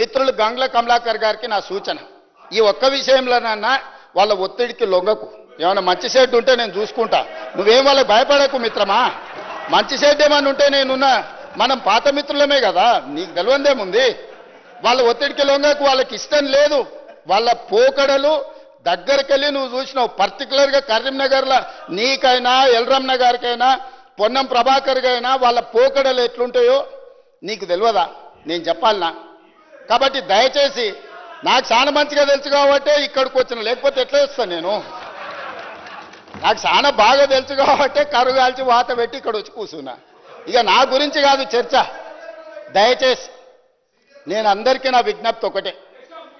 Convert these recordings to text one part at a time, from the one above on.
మిత్రులు గంగ్ల కమలాకర్ గారికి నా సూచన. ఈ ఒక్క విషయంలోనన్నా వాళ్ళ ఒత్తిడికి లొంగకు. ఏమైనా మంచి షెడ్ ఉంటే నేను చూసుకుంటా. నువ్వేం వాళ్ళకి భయపడకు మిత్రమా? మంచి షెడ్ ఏమైనా ఉంటే నేనున్నా. మనం పాత మిత్రులమే కదా. నీకు తెలియందేముంది? వాళ్ళ ఒత్తిడికి లొంగకు వాళ్ళకి ఇష్టం లేదు. వాళ్ళ పోకడలు దగ్గరికెళ్ళి నువ్వు చూసినావు. పర్టికులర్గా కరీంనగర్లో నీకైనా ఎల్రమ్న గారికైనా పొన్నం ప్రభాకర్కైనా వాళ్ళ పోకడలు ఎట్లుంటాయో నీకు తెలియదా? నేను చెప్పాలనా? కాబట్టి దయచేసి నాకు చాలా మంచిగా తెలుసు కాబట్టి ఇక్కడికి వచ్చిన లేకపోతే ఎట్లా వస్తాను నేను? నాకు చాలా బాగా తెలుసు కాబట్టి కరుగాల్చి వాత పెట్టి ఇక్కడ వచ్చి కూర్చున్నా. ఇక నా గురించి కాదు చర్చ. దయచేసి నేను అందరికీ నా విజ్ఞప్తి ఒకటే.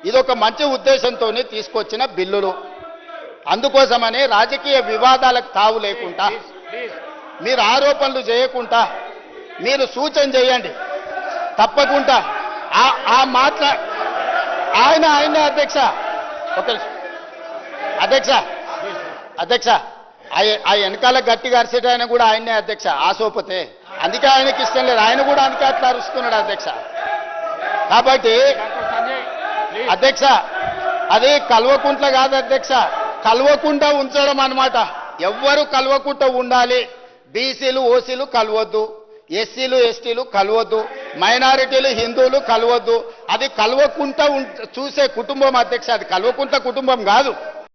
ఇది ఒక మంచి ఉద్దేశంతో తీసుకొచ్చిన బిల్లులు. అందుకోసమని రాజకీయ వివాదాలకు తావు లేకుండా మీరు ఆరోపణలు చేయకుండా మీరు సూచన చేయండి. తప్పకుండా ఆ- ఆ మాట్లా ఆయన ఆయన అధ్యక్ష. ఒక అధ్యక్ష. అధ్యక్ష. ఆ- వెనకాల గట్టిగా అరిసేట ఆయన కూడా ఆయనే అధ్యక్ష. ఆసోపతే అందుకే ఆయనకి ఇష్టం లేదు. ఆయన కూడా అందుకే అట్లా అరుస్తున్నాడు అధ్యక్ష. కాబట్టి అధ్యక్ష అది కల్వకుంట్ల కాదు అధ్యక్ష. కల్వకుంట ఉంచడం అన్నమాట. ఎవ్వరు కల్వకుంట ఉండాలి. బీసీలు ఓసీలు కలవద్దు. ఎస్సీలు ఎస్టీలు కలవద్దు. మైనారిటీలు హిందువులు కలవద్దు. అది కలవకుండా చూసే కుటుంబం అధ్యక్ష అది కలవకుండా కుటుంబం కాదు.